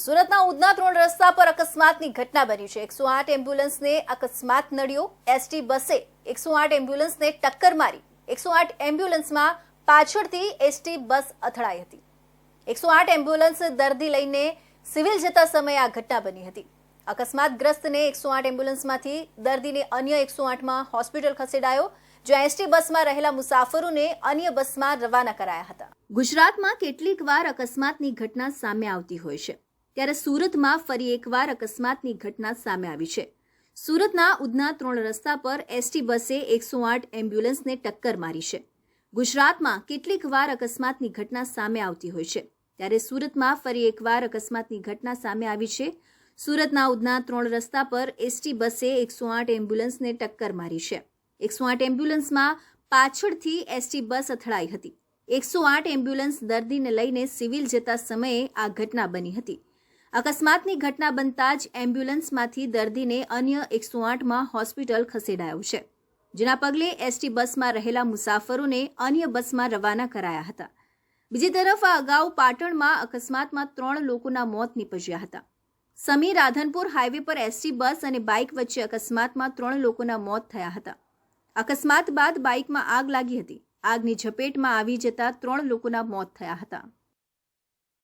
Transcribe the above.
સુરતના ઉધના ત્રણ રસ્તા પર અકસ્માતની ઘટના બની છે. એકસો આઠ એમ્બ્યુલન્સને અકસ્માત નડ્યો. એસટી બસે એકસો આઠ એમ્બ્યુલન્સને ટક્કર મારી. એકસો આઠ એમ્બ્યુલન્સમાં પાછળથી એસટી બસ અથડાઈ હતી. એકસો આઠ એમ્બ્યુલન્સ દર્દી લઈને સિવિલ જતા સમયે આ ઘટના બની હતી. અકસ્માતગ્રસ્તને એકસો આઠ એમ્બ્યુલન્સમાંથી દર્દીને અન્ય એકસો આઠમાં હોસ્પિટલ ખસેડાયો, જ્યાં એસટી બસમાં રહેલા મુસાફરોને અન્ય બસમાં રવાના કરાયા હતા. ગુજરાતમાં કેટલીક વાર અકસ્માતની ઘટના સામે આવતી હોય છે. ત્યારે સુરતમાં ફરી એકવાર અકસ્માતની ઘટના સામે આવી છે. સુરતના ઉધના ત્રણ રસ્તા પર એસટી બસે એકસો આઠ એમ્બ્યુલન્સને ટક્કર મારી છે. ગુજરાતમાં કેટલીક વાર અકસ્માતની ઘટના સામે આવતી હોય છે. ત્યારે સુરતમાં ફરી એકવાર અકસ્માતની ઘટના સામે આવી છે. સુરતના ઉધના ત્રણ રસ્તા પર એસટી બસે એકસો આઠ એમ્બ્યુલન્સને ટક્કર મારી છે. એકસો આઠ એમ્બ્યુલન્સમાં પાછળથી એસટી બસ અથડાઈ હતી. એકસો આઠ એમ્બ્યુલન્સ દર્દીને લઈને સિવિલ જતા સમયે આ ઘટના બની હતી. અકસ્માતની ઘટના બનતા જ એમ્બ્યુલન્સમાંથી દર્દીને અન્ય એકસો આઠમાં હોસ્પિટલ ખસેડાયો છે, જેના પગલે એસટી બસમાં રહેલા મુસાફરોને અન્ય બસમાં રવાના કરાયા હતા. બીજી તરફ આ અગાઉ પાટણમાં અકસ્માતમાં ત્રણ લોકોના મોત નીપજ્યા હતા. સમી રાધનપુર હાઈવે પર એસટી બસ અને બાઇક વચ્ચે અકસ્માતમાં ત્રણ લોકોના મોત થયા હતા. અકસ્માત બાદ બાઇકમાં આગ લાગી હતી. આગની ઝપેટમાં આવી જતા ત્રણ લોકોના મોત થયા હતા.